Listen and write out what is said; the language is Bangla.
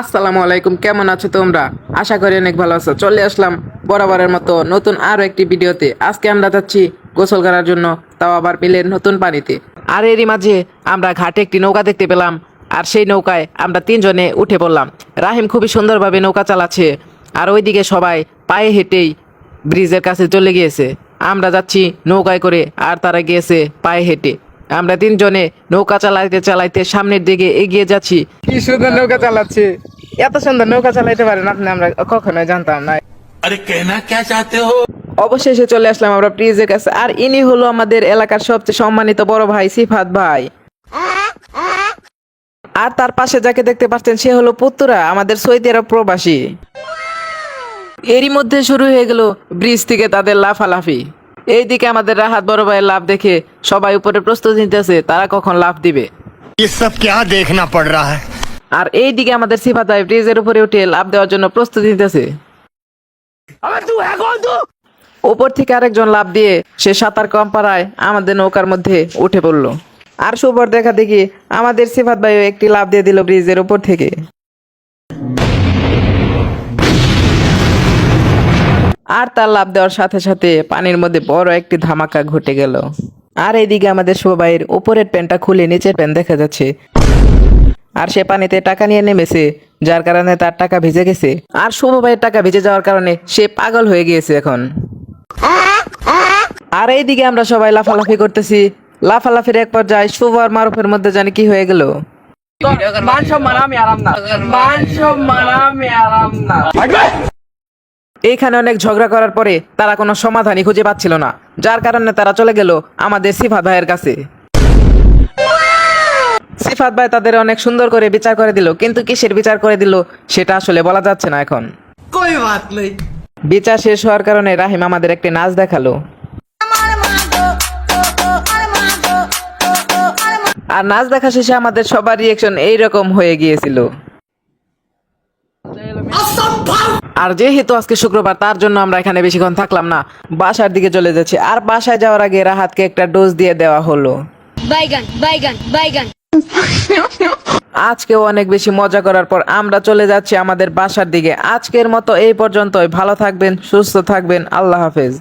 আসসালামু আলাইকুম, কেমন আছো তোমরা? আশা করি অনেক ভালো আছো। চলে আসলাম বরাবরের মতো নতুন আরও একটি ভিডিওতে। আজকে আমরা যাচ্ছি গোসল করার জন্য, তাও আবার বিলের নতুন পানিতে। আর এরই মাঝে আমরা ঘাটে একটি নৌকা দেখতে পেলাম, আর সেই নৌকায় আমরা তিনজনে উঠে পড়লাম। রাহিম খুবই সুন্দরভাবে নৌকা চালাচ্ছে, আর ওইদিকে সবাই পায়ে হেঁটেই ব্রিজের কাছে চলে গিয়েছে। আমরা যাচ্ছি নৌকায় করে, আর তারা গিয়েছে পায়ে হেঁটে। আমরা তিনজনে নৌকা চালাইতে চালাইতে সামনের দিকে এগিয়ে যাচ্ছি। কি সুন্দর নৌকা চালাচ্ছি। এত সুন্দর নৌকা চালাইতে পারেন আপনি আমরা কখনোই জানতাম না। আরে কেনা কে চাতে হো? অবশেষে চলে আসলাম আমরা প্রিজের কাছে আর ইনি হলো আমাদের এলাকার সবচেয়ে সম্মানিত বড় ভাই সিফাত ভাই। আর তার পাশে যাকে দেখতে পাচ্ছেন সে হলো পুত্তুরা আমাদের সৌদি আরব প্রবাসী। এরই মধ্যে শুরু হয়ে গেল ব্রিজ থেকে তাদের লাফালাফি। এইদিকে আমাদের রাহাত বড় ভাইয়ের লাভ দেখে সবাই উপরে প্রস্তুতি নিতেছে তারা কখন লাভ দিবে? আর এই দিকে আমাদের সিফাত ব্রিজের উপরে উঠে লাভ দেওয়ার জন্য প্রস্তুতি নিতেছে। উপর থেকে আরেকজন লাভ দিয়ে সে সাঁতার কম পাড়ায় আমাদের নৌকার মধ্যে উঠে পড়ল। আর সুবর দেখা দেখি আমাদের সিফাত ভাইও একটি লাভ দিয়ে দিল ব্রিজের উপর থেকে। আর তার লাভ দেওয়ার সাথে সাথে পানির মধ্যে বড় একটি ধামাকা ঘটে গেল। আর এইদিকে আমাদের শুভভাইয়ের উপরের প্যান্টটা খুলে নিচের প্যান্ট দেখা যাচ্ছে। আর সে পানিতে টাকা নিয়ে নেমেছে যার কারণে তার টাকা ভিজে গেছে। আর শুভ ভাইয়ের টাকা ভিজে যাওয়ার কারণে সে পাগল হয়ে গিয়েছে এখন। আর এইদিকে আমরা সবাই লাফালাফি করতেছি। লাফালাফির এক পর্যায়ে শুভ আর মারুফের মধ্যে জানি কি হয়ে গেল। মান সম্মান আমি আরাম না। মান সম্মান আমি আরাম না। এইখানে অনেক ঝগড়া করার পরে তারা কোনো সমাধানই খুঁজে পাচ্ছিল না যার কারণে তারা চলে গেল আমাদের সিফাত ভাইয়ের কাছে। সিফাত ভাই তাদের অনেক সুন্দর করে বিচার করে দিল কিন্তু কিসের বিচার করে দিল সেটা আসলে বলা যাচ্ছে না এখন। বিচার শেষ হওয়ার কারণে রাহিম আমাদের একটি নাচ দেখাল। আর নাচ দেখা শেষে আমাদের সবার রিয়েকশন এইরকম হয়ে গিয়েছিল। আর যেহেতু আজকে শুক্রবার তার জন্য আমরা এখানে বেশিক্ষণ থাকলাম না। বাসার দিকে চলে যাচ্ছি। আর বাসায় যাওয়ার আগে রাহাতকে একটা ডোজ দিয়ে দেওয়া হলো। বাইগান বাইগান বাইগান। আজকেও অনেক বেশি মজা করার পর আমরা চলে যাচ্ছি আমাদের বাসার দিকে। আজকের মতো এই পর্যন্তই। ভালো থাকবেন সুস্থ থাকবেন। আল্লাহ হাফেজ।